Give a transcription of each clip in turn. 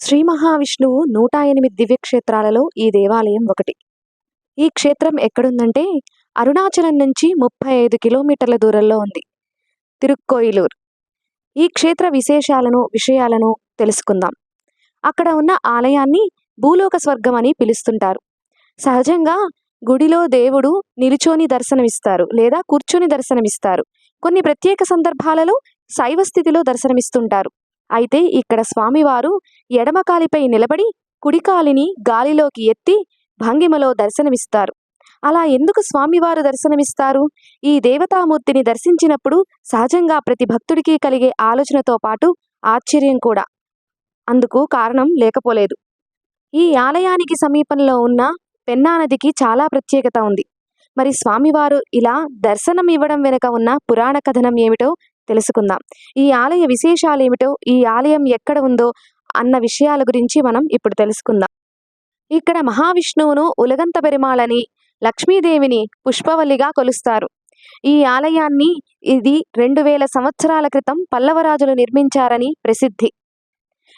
శ్రీ మహావిష్ణువు నూట ఎనిమిది దివ్యక్షేత్రాలలో ఈ దేవాలయం ఒకటి. ఈ క్షేత్రం ఎక్కడుందంటే అరుణాచలం నుంచి ముప్పై ఐదు కిలోమీటర్ల దూరంలో ఉంది. తిరుక్కోయిలూర్. ఈ క్షేత్ర విశేషాలను విషయాలను తెలుసుకుందాం. అక్కడ ఉన్న ఆలయాన్ని భూలోక స్వర్గం అని పిలుస్తుంటారు. సహజంగా గుడిలో దేవుడు నిలుచొని దర్శనమిస్తారు లేదా కూర్చొని దర్శనమిస్తారు. కొన్ని ప్రత్యేక సందర్భాలలో శైవ స్థితిలో దర్శనమిస్తుంటారు. అయితే ఇక్కడ స్వామివారు ఎడమకాలిపై నిలబడి కుడికాలిని గాలిలోకి ఎత్తి భంగిమలో దర్శనమిస్తారు. అలా ఎందుకు స్వామివారు దర్శనమిస్తారు? ఈ దేవతామూర్తిని దర్శించినప్పుడు సహజంగా ప్రతి భక్తుడికి కలిగే ఆలోచనతో పాటు ఆశ్చర్యం కూడా. అందుకు కారణం లేకపోలేదు. ఈ ఆలయానికి సమీపంలో ఉన్న పెన్నా నదికి చాలా ప్రత్యేకత ఉంది. మరి స్వామివారు ఇలా దర్శనం ఇవ్వడం వెనుక ఉన్న పురాణ కథనం ఏమిటో తెలుసుకుందాం. ఈ ఆలయ విశేషాలు ఏమిటో ఈ ఆలయం ఎక్కడ ఉందో అన్న విషయాల గురించి మనం ఇప్పుడు తెలుసుకుందాం. ఇక్కడ మహావిష్ణువును ఉలగంత పెరుమాళని లక్ష్మీదేవిని పుష్పవల్లిగా కొలుస్తారు. ఈ ఆలయాన్ని ఇది రెండు వేల సంవత్సరాల క్రితం పల్లవరాజులు నిర్మించారని ప్రసిద్ధి.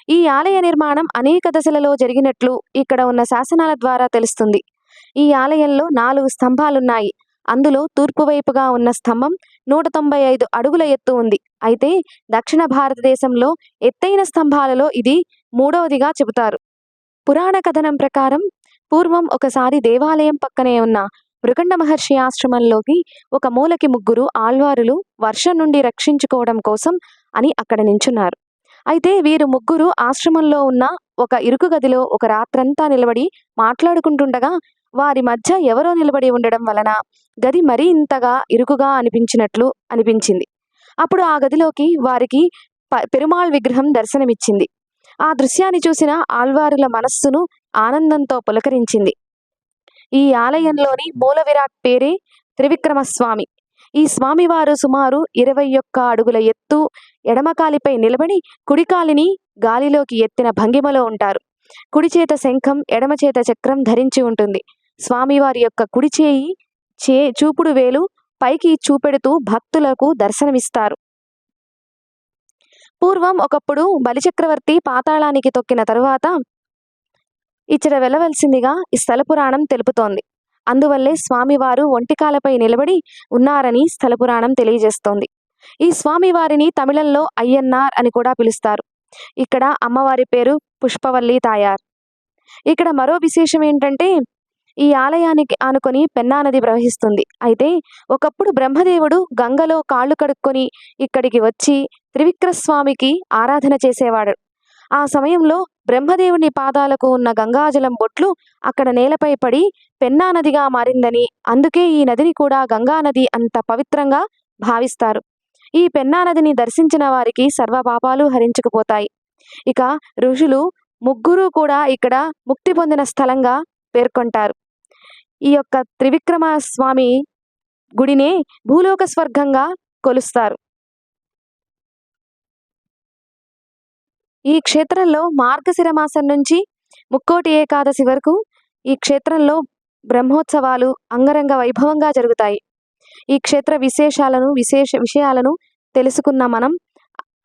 ఈ ఆలయ నిర్మాణం అనేక దశలలో జరిగినట్లు ఇక్కడ ఉన్న శాసనాల ద్వారా తెలుస్తుంది. ఈ ఆలయంలో నాలుగు స్తంభాలున్నాయి. అందులో తూర్పు వైపుగా ఉన్న స్తంభం నూట తొంభై ఐదు అడుగుల ఎత్తు ఉంది. అయితే దక్షిణ భారతదేశంలో ఎత్తైన స్తంభాలలో ఇది మూడవదిగా చెబుతారు. పురాణ కథనం ప్రకారం పూర్వం ఒకసారి దేవాలయం పక్కనే ఉన్న మృగండ మహర్షి ఆశ్రమంలోకి ఒక మూలకి ముగ్గురు ఆళ్వారులు వర్షం నుండి రక్షించుకోవడం కోసం అని అక్కడ నించున్నారు. అయితే వీరు ముగ్గురు ఆశ్రమంలో ఉన్న ఒక ఇరుకు గదిలో ఒక రాత్రంతా నిలబడి మాట్లాడుకుంటుండగా వారి మధ్య ఎవరో నిలబడి ఉండడం వలన గది మరీ ఇంతగా ఇరుకుగా అనిపించినట్లు అనిపించింది. అప్పుడు ఆ గదిలోకి వారికి పెరుమాళ్ విగ్రహం దర్శనమిచ్చింది. ఆ దృశ్యాన్ని చూసిన ఆళ్వారుల మనస్సును ఆనందంతో పులకరించింది. ఈ ఆలయంలోని మూల విరాట్ పేరే త్రివిక్రమస్వామి. ఈ స్వామివారు సుమారు ఇరవై ఒక్క అడుగుల ఎత్తు ఎడమకాలిపై నిలబడి కుడికాలిని గాలిలోకి ఎత్తిన భంగిమలో ఉంటారు. కుడి చేత శంఖం ఎడమ చేత చక్రం ధరించి ఉంటుంది. స్వామివారి యొక్క కుడి చేయి చే చూపుడు వేలు పైకి చూపెడుతూ భక్తులకు దర్శనమిస్తారు. పూర్వం ఒకప్పుడు బలిచక్రవర్తి పాతాళానికి తొక్కిన తరువాత ఇచ్చట వెళ్ళవలసిందిగా ఈ స్థల పురాణం తెలుపుతోంది. అందువల్లే స్వామివారు ఒంటికాలపై నిలబడి ఉన్నారని స్థల పురాణం తెలియజేస్తోంది. ఈ స్వామివారిని తమిళంలో అయ్యన్నార్ అని కూడా పిలుస్తారు. ఇక్కడ అమ్మవారి పేరు పుష్పవల్లి తాయార్. ఇక్కడ మరో విశేషం ఏంటంటే ఈ ఆలయానికి ఆనుకొని పెన్నా నది ప్రవహిస్తుంది. అయితే ఒకప్పుడు బ్రహ్మదేవుడు గంగలో కాళ్ళు కడుక్కొని ఇక్కడికి వచ్చి త్రివిక్రస్వామికి ఆరాధన చేసేవాడు. ఆ సమయంలో బ్రహ్మదేవుని పాదాలకు ఉన్న గంగాజలం బొట్లు అక్కడ నేలపై పడి పెన్నా నదిగా మారిందని అందుకే ఈ నదిని కూడా గంగా నది అంత పవిత్రంగా భావిస్తారు. ఈ పెన్నా నదిని దర్శించిన వారికి సర్వ పాపాలు హరించుకుపోతాయి. ఇక ఋషులు ముగ్గురు కూడా ఇక్కడ ముక్తి పొందిన స్థలంగా పేర్కొంటారు. ఈ యొక్క త్రివిక్రమ స్వామి గుడినే భూలోక స్వర్గంగా కొలుస్తారు. ఈ క్షేత్రంలో మార్గశిర మాసం నుంచి ముక్కోటి ఏకాదశి వరకు ఈ క్షేత్రంలో బ్రహ్మోత్సవాలు అంగరంగ వైభవంగా జరుగుతాయి. ఈ క్షేత్ర విశేషాలను విశేష విషయాలను తెలుసుకున్న మనం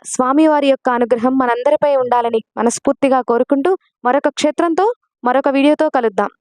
స్వామివారి యొక్క అనుగ్రహం మనందరిపై ఉండాలని మనస్ఫూర్తిగా కోరుకుంటూ మరొక క్షేత్రంతో మరొక వీడియోతో కలుద్దాం.